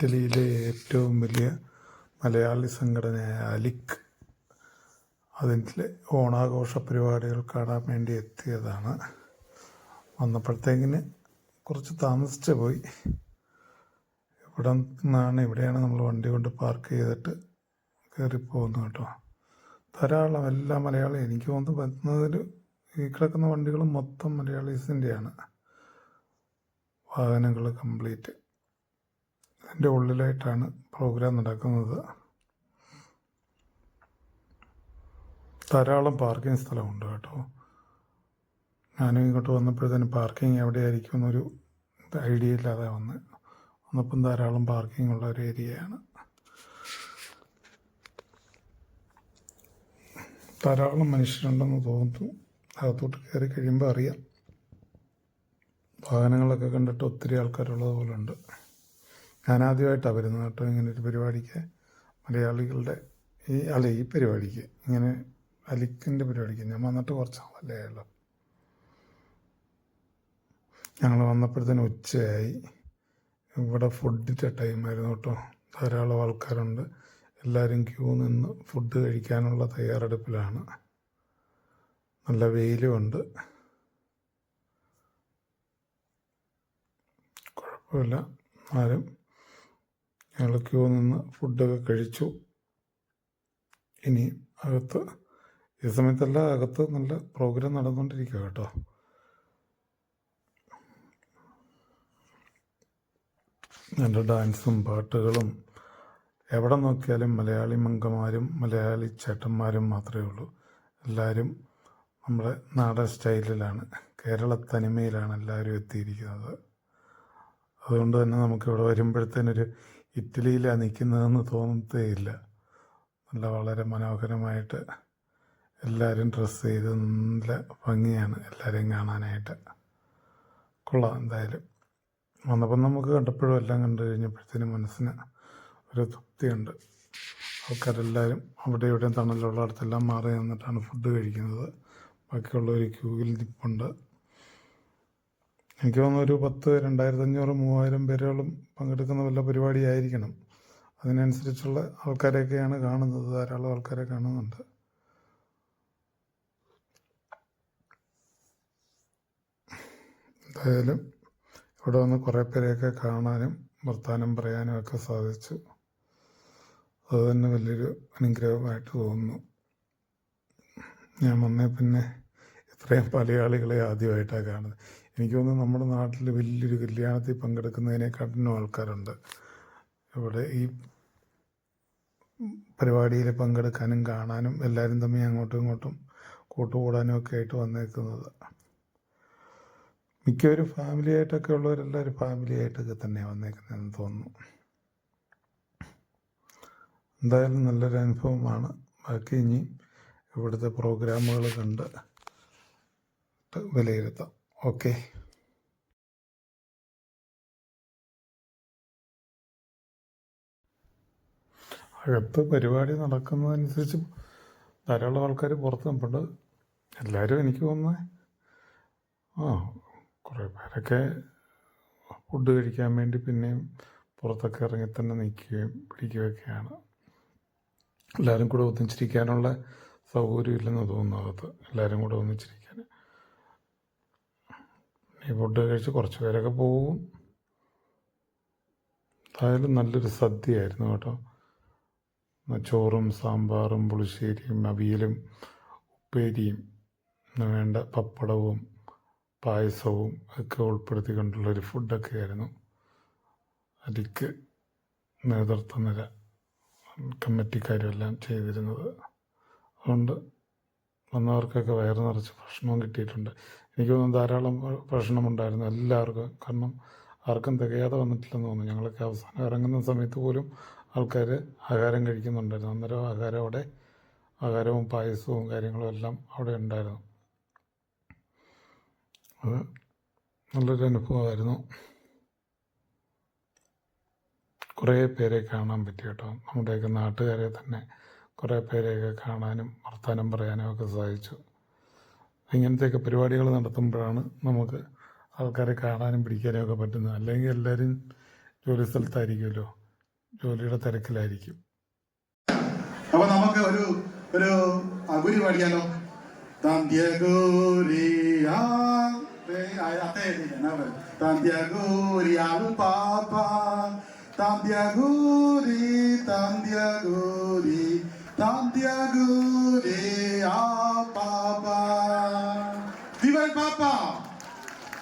ഇറ്റലിയിലെ ഏറ്റവും വലിയ മലയാളി സംഘടനയായ അലിക് അതിന്റെ ഓണാഘോഷ പരിപാടികൾ കാണാൻ വേണ്ടി എത്തിയതാണ്. വന്നപ്പോഴത്തേക്കിന് കുറച്ച് താമസിച്ച് പോയി. ഇവിടെ നിന്നാണ് ഇവിടെയാണ് നമ്മൾ വണ്ടി കൊണ്ട് പാർക്ക് ചെയ്തിട്ട് കയറിപ്പോകുന്നത് കേട്ടോ. ധാരാളം എല്ലാ മലയാളി എനിക്ക് തോന്നുന്നു പറ്റുന്നതിൽ ഈ കിടക്കുന്ന വണ്ടികൾ മൊത്തം മലയാളീസിന്റെയാണ്. വാഹനങ്ങൾ കംപ്ലീറ്റ്. അതിന്റെ ഉള്ളിലായിട്ടാണ് പ്രോഗ്രാം നടക്കുന്നത്. ധാരാളം പാർക്കിംഗ് സ്ഥലമുണ്ട് കേട്ടോ. ഞാനും ഇങ്ങോട്ട് വന്നപ്പോഴത്തേന് പാർക്കിംഗ് എവിടെയായിരിക്കും എന്നൊരു ഐഡിയ ഇല്ലാതെ വന്ന് വന്നപ്പം ധാരാളം പാർക്കിംഗ് ഉള്ള ഒരു ഏരിയയാണ് ധാരാളം മനുഷ്യരുണ്ടെന്ന് തോന്നുന്നു. അകത്തോട്ട് കയറി കഴിയുമ്പോൾ അറിയാം. വാഹനങ്ങളൊക്കെ കണ്ടിട്ട് ഒത്തിരി ആൾക്കാരുള്ളത് പോലെ ഉണ്ട് ഞാൻ ആദ്യമായിട്ടാണ് വരുന്നത് കേട്ടോ ഇങ്ങനെ ഒരു പരിപാടിക്ക്. മലയാളികളുടെ ഈ അല്ല ഈ പരിപാടിക്ക്. ഇങ്ങനെ അലിക്കിന്റെ പരിപാടിക്ക്. ഞാൻ വന്നിട്ട് കുറച്ച് നാളല്ലേ ആയുള്ളൂ ഞങ്ങൾ വന്നപ്പോഴത്തേന് ഉച്ചയായി. ഇവിടെ ഫുഡിന്റെ ടൈമായിരുന്നു കേട്ടോ. ധാരാളം ആൾക്കാരുണ്ട്. എല്ലാവരും ക്യൂ നിന്ന് ഫുഡ് കഴിക്കാനുള്ള തയ്യാറെടുപ്പിലാണ്. നല്ല വെയിലുമുണ്ട് കുഴപ്പമില്ല. ആരും ഞങ്ങൾ ക്യൂ നിന്ന് ഫുഡൊക്കെ കഴിച്ചു. ഇനി അകത്ത് ഈ സമയത്തല്ല അകത്ത് നല്ല പ്രോഗ്രാം നടന്നുകൊണ്ടിരിക്കുക കേട്ടോ. നല്ല ഡാൻസും പാട്ടുകളും. എവിടെ നോക്കിയാലും മലയാളി മംഗമാരും മലയാളി ചേട്ടന്മാരും മാത്രമേ ഉള്ളൂ. എല്ലാവരും നമ്മുടെ നാടൻ സ്റ്റൈലിലാണ്. കേരള തനിമയിലാണ് എല്ലാവരും എത്തിയിരിക്കുന്നത്. അതുകൊണ്ട് തന്നെ നമുക്കിവിടെ വരുമ്പോഴത്തേനൊരു ഇറ്റലിയിലാണ് നിൽക്കുന്നതെന്ന് തോന്നത്തേയില്ല നല്ല വളരെ മനോഹരമായിട്ട് എല്ലാവരും ഡ്രസ്സ് ചെയ്ത് നല്ല ഭംഗിയാണ് എല്ലാവരെയും കാണാനായിട്ട്. കൊള്ളാം എന്തായാലും. വന്നപ്പം നമുക്ക് കണ്ടപ്പോഴും എല്ലാം കണ്ടു കഴിഞ്ഞപ്പോഴത്തേനും മനസ്സിന് ഒരു തൃപ്തിയുണ്ട്. ആൾക്കാരെല്ലാവരും അവിടെ ഇവിടെയും തണലുള്ള അടുത്തെല്ലാം മാറി നിന്നിട്ടാണ് ഫുഡ് കഴിക്കുന്നത്. ബാക്കിയുള്ളവർ ക്യൂവിൽ നിൽപ്പുണ്ട് എനിക്ക് തോന്നുന്നു ഒരു പത്ത് രണ്ടായിരത്തി അഞ്ഞൂറ് മൂവായിരം പേരോളം പങ്കെടുക്കുന്ന വല്ല പരിപാടിയായിരിക്കണം. അതിനനുസരിച്ചുള്ള ആൾക്കാരെയൊക്കെയാണ് കാണുന്നത് ധാരാളം ആൾക്കാരെ കാണുന്നുണ്ട്. എന്തായാലും ഇവിടെ വന്ന് കുറേ പേരെയൊക്കെ കാണാനും വർത്തമാനം പറയാനും ഒക്കെ സാധിച്ചു. അത് തന്നെ വലിയൊരു അനുഗ്രഹമായിട്ട് തോന്നുന്നു. ഞാൻ വന്നേ പിന്നെ ഇത്രയും മലയാളികളെ ആദ്യമായിട്ടാണ് കാണുന്നത്. എനിക്ക് തോന്നുന്നു നമ്മുടെ നാട്ടിൽ വലിയൊരു കല്യാണത്തിൽ പങ്കെടുക്കുന്നതിനെക്കാട്ടിനും ആൾക്കാരുണ്ട്. ഇവിടെ ഈ പരിപാടിയിൽ പങ്കെടുക്കാനും കാണാനും എല്ലാവരും തമ്മിൽ അങ്ങോട്ടും ഇങ്ങോട്ടും കൂട്ടുകൂടാനും ഒക്കെ ആയിട്ട് വന്നേക്കുന്നത്. മിക്കവരും ഫാമിലി ആയിട്ടൊക്കെ ഉള്ളവരെല്ലാവരും ഫാമിലി ആയിട്ടൊക്കെ തന്നെയാണ് വന്നേക്കുന്നതെന്ന് തോന്നുന്നു. എന്തായാലും നല്ലൊരു അനുഭവമാണ്. ബാക്കി ഇനി ഇവിടുത്തെ പ്രോഗ്രാമുകൾ കണ്ട് വിലയിരുത്താം. ഓക്കെ അഴപ്പ് പരിപാടി നടക്കുന്നതനുസരിച്ച് ധാരാളം ആൾക്കാർ പുറത്ത് നിൽപ്പുണ്ട് എല്ലാവരും എനിക്ക് തോന്നുന്നത് ആ കുറേ പേരൊക്കെ ഫുഡ് കഴിക്കാൻ വേണ്ടി പിന്നെയും പുറത്തൊക്കെ ഇറങ്ങി തന്നെ നിൽക്കുകയും പിടിക്കുകയൊക്കെയാണ്. എല്ലാവരും കൂടെ ഒന്നിച്ചിരിക്കാനുള്ള സൗകര്യം ഇല്ലെന്ന് തോന്നുന്നു അകത്ത്. എല്ലാവരും കൂടെ ഒന്നിച്ചിരിക്കാൻ ഈ ഫുഡ് കഴിച്ച് കുറച്ച് പേരൊക്കെ പോകും. എന്തായാലും നല്ലൊരു സദ്യയായിരുന്നു കേട്ടോ. ചോറും സാമ്പാറും പുളിശ്ശേരിയും അവിയലും ഉപ്പേരിയും വേണ്ട പപ്പടവും പായസവും ഒക്കെ ഉൾപ്പെടുത്തിക്കൊണ്ടുള്ളൊരു ഫുഡൊക്കെ ആയിരുന്നു. അരിക്ക് നേതൃത്വം നില കമ്മിറ്റിക്കാരുമെല്ലാം ചെയ്തിരുന്നത്. അതുകൊണ്ട് വന്നവർക്കൊക്കെ വയറ് നിറച്ച് ഭക്ഷണവും കിട്ടിയിട്ടുണ്ട്. എനിക്ക് തോന്നുന്നു ധാരാളം പ്രശ്നമുണ്ടായിരുന്നു എല്ലാവർക്കും. കാരണം ആർക്കും തികയാതെ വന്നിട്ടില്ലെന്ന് തോന്നുന്നു. ഞങ്ങളൊക്കെ അവസാനം ഇറങ്ങുന്ന സമയത്ത് പോലും ആൾക്കാർ ആഹാരം കഴിക്കുന്നുണ്ടായിരുന്നു. അന്നേരം ആഹാരം അവിടെ ആഹാരവും പായസവും കാര്യങ്ങളും എല്ലാം അവിടെ ഉണ്ടായിരുന്നു. അത് നല്ലൊരു അനുഭവമായിരുന്നു. കുറേ പേരെ കാണാൻ പറ്റി കേട്ടോ. നമ്മുടെയൊക്കെ നാട്ടുകാരെ തന്നെ കുറേ പേരെയൊക്കെ കാണാനും വർത്തമാനം പറയാനും ഒക്കെ സാധിച്ചു ഇങ്ങനത്തെയൊക്കെ പരിപാടികൾ നടത്തുമ്പോഴാണ് നമുക്ക് ആൾക്കാരെ കാണാനും പിടിക്കാനും ഒക്കെ പറ്റുന്നത്. അല്ലെങ്കിൽ എല്ലാവരും ജോലി സ്ഥലത്തായിരിക്കുമല്ലോ. ജോലിയുടെ തിരക്കിലായിരിക്കും. അപ്പൊ നമുക്ക് ഒരു ഒരു അഗുരി പാടിയാലോ? പാപ്പ. താന്ത്യഗോരി താന്ത്യഗോരി താന്ത്യഗോരി ആ പാപ്പ വിവൽ പാപ്പ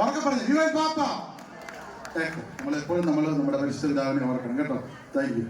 ഉറക്കെ പറഞ്ഞു വിവൽ പാപ്പ നമ്മൾ എപ്പോഴും നമ്മൾ നമ്മുടെ പരിശുദ്ധ പിതാവിനെ ഓർക്കണം കേട്ടോ താങ്ക് യു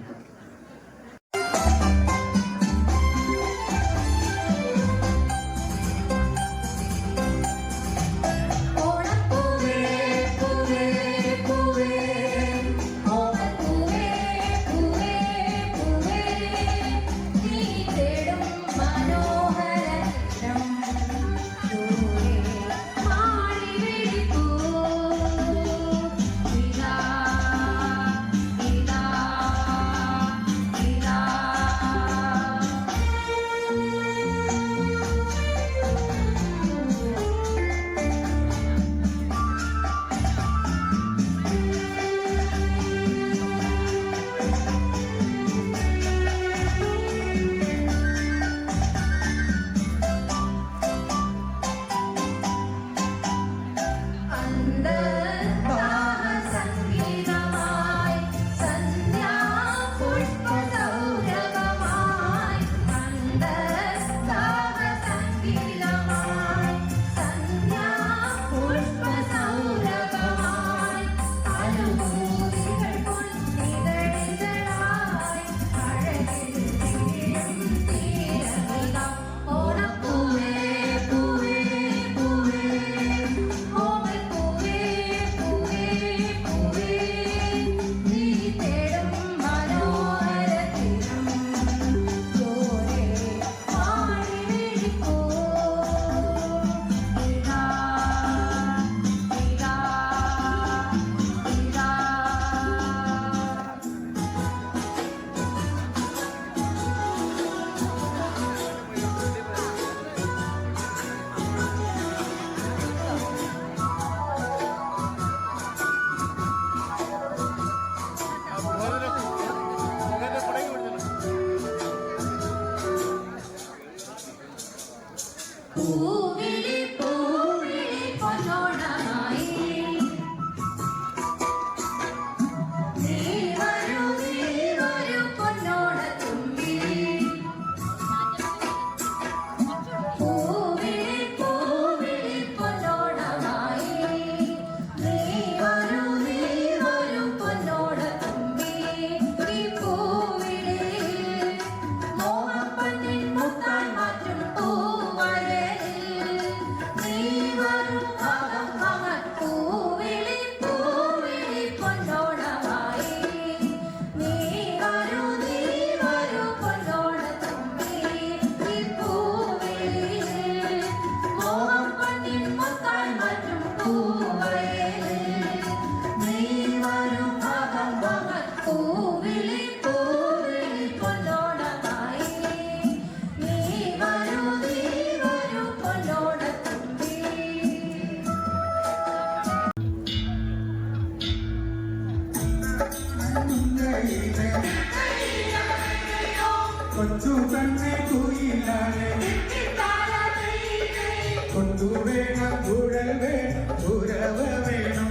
കൊണ്ടു വേണം കുഴൽ വേണം കുരവ വേണം.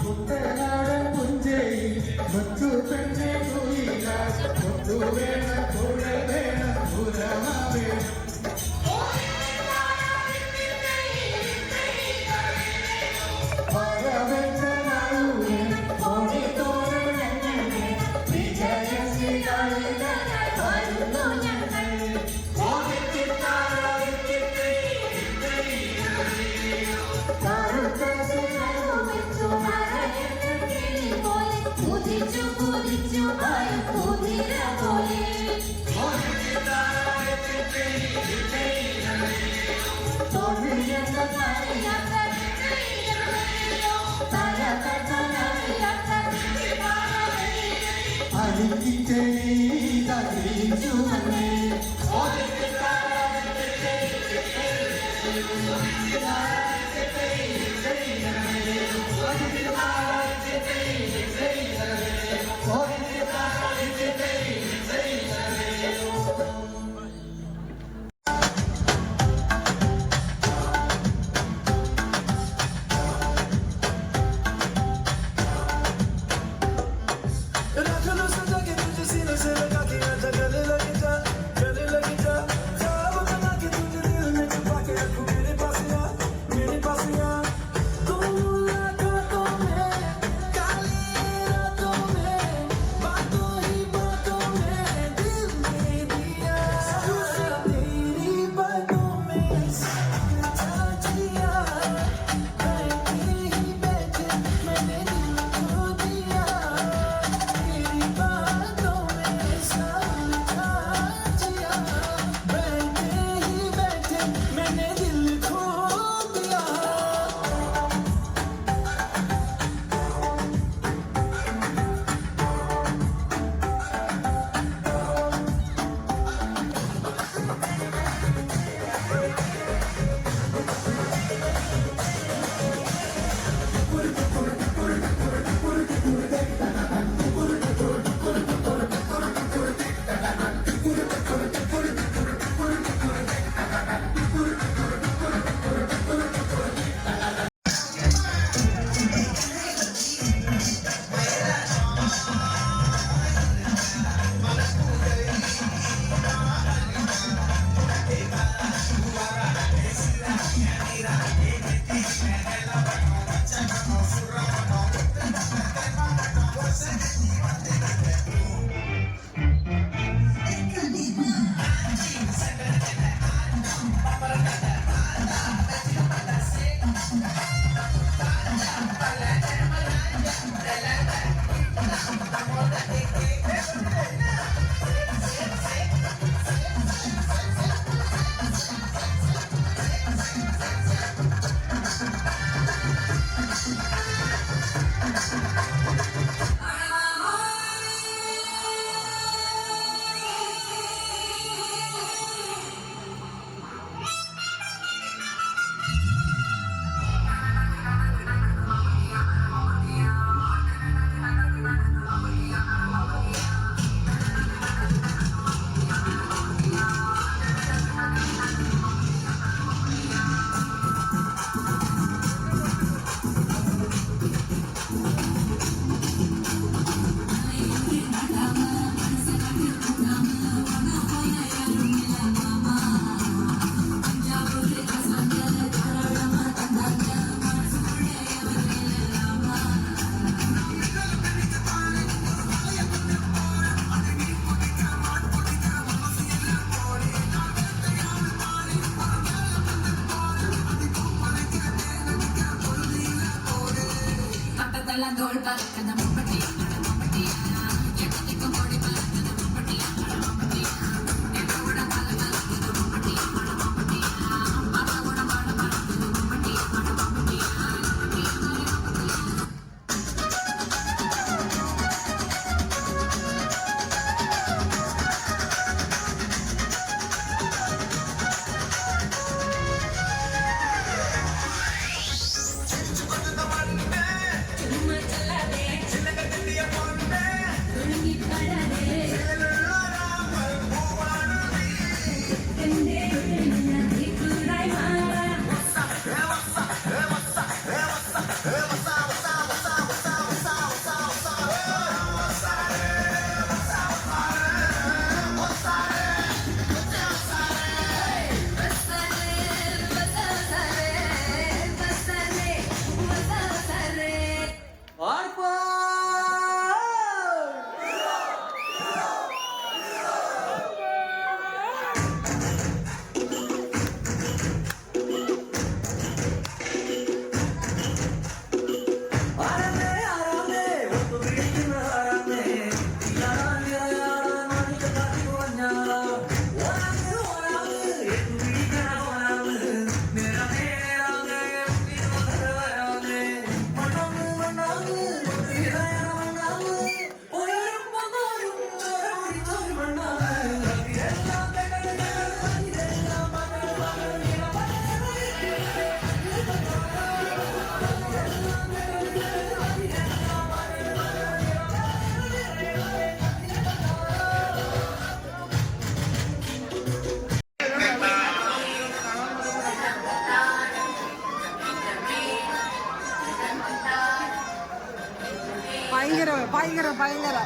കുട്ടനാടൻ പുഞ്ചയിൽ കണ്ണെ കുയിലാലെ കൊണ്ടു വേണം I didn't need ಕಾಲದ பயங்கர பயங்கர பயங்கர